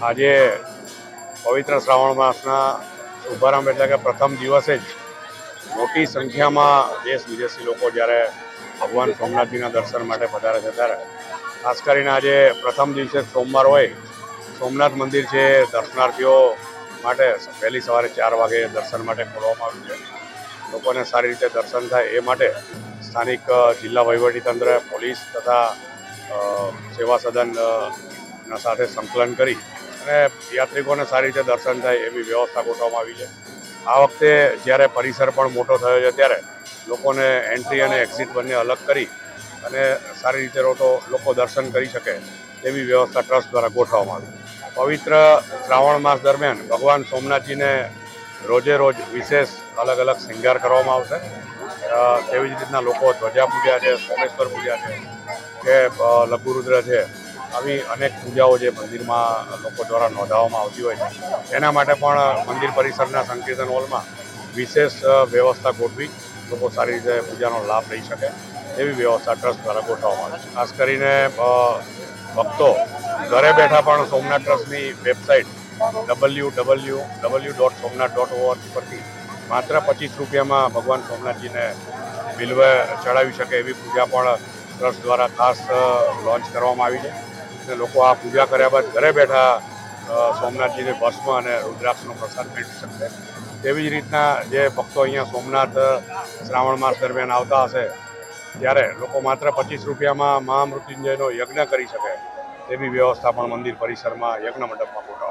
આજે પવિત્ર શ્રાવણ માસના શુભારંભ એટલે કે પ્રથમ દિવસે જ મોટી સંખ્યામાં દેશ વિદેશી લોકો જ્યારે ભગવાન સોમનાથજીના દર્શન માટે પધારે છે ત્યારે ખાસ કરીને આજે પ્રથમ દિવસે સોમવાર હોય, સોમનાથ મંદિર છે દર્શનાર્થીઓ માટે વહેલી સવારે ચાર વાગે દર્શન માટે ખોલવામાં આવ્યું છે. લોકોને સારી રીતે દર્શન થાય એ માટે સ્થાનિક જિલ્લા વહીવટીતંત્ર પોલીસ તથા સેવા સદન સાથે સંકલન કરી અને યાત્રિકોને સારી રીતે દર્શન થાય એવી વ્યવસ્થા ગોઠવવામાં આવી છે. આ વખતે જ્યારે પરિસર પણ મોટો થયો છે ત્યારે લોકોને એન્ટ્રી અને એક્ઝિટ બંને અલગ કરી અને સારી રીતે લોકો દર્શન કરી શકે તેવી વ્યવસ્થા ટ્રસ્ટ દ્વારા ગોઠવવામાં આવી. પવિત્ર શ્રાવણ માસ દરમિયાન ભગવાન સોમનાથજીને રોજે રોજ વિશેષ અલગ અલગ શૃંગાર કરવામાં આવશે. તેવી જ રીતના લોકો ધ્વજા પૂજા છે, સોમેશ્વર પૂજા છે કે લઘુરુદ્ર છે આવી અનેક પૂજાઓ જે મંદિરમાં લોકો દ્વારા નોંધાવવામાં આવતી હોય છે. એના માટે પણ મંદિર પરિસરના સંકીર્તન હોલમાં વિશેષ વ્યવસ્થા ગોઠવી લોકો સારી રીતે પૂજાનો લાભ લઈ શકે એવી વ્યવસ્થા ટ્રસ્ટ દ્વારા ગોઠવવામાં આવી છે. ખાસ કરીને ભક્તો ઘરે બેઠા પણ સોમનાથ ટ્રસ્ટની website W W W dot Somnath dot ORG પરથી માત્ર પચીસ રૂપિયામાં ભગવાન સોમનાથજીને બિલવે ચડાવી શકે એવી પૂજા પણ ટ્રસ્ટ દ્વારા ખાસ લોન્ચ કરવામાં આવી છે. અને લોકો આ પૂજા કર્યા બાદ ઘરે બેઠા સોમનાથજીને ભસ્મ અને રુદ્રાક્ષનો પ્રસાદ મેળવી શકશે. તેવી જ રીતના જે ભક્તો અહીંયા સોમનાથ, શ્રાવણ માસ દરમિયાન આવતા હશે, ત્યારે લોકો માત્ર પચીસ રૂપિયામાં મહામૃત્યુંજયનો યજ્ઞ કરી શકે, તેવી વ્યવસ્થા પણ મંદિર પરિસરમાં યજ્ઞ મંડપમાં ગોઠવવામાં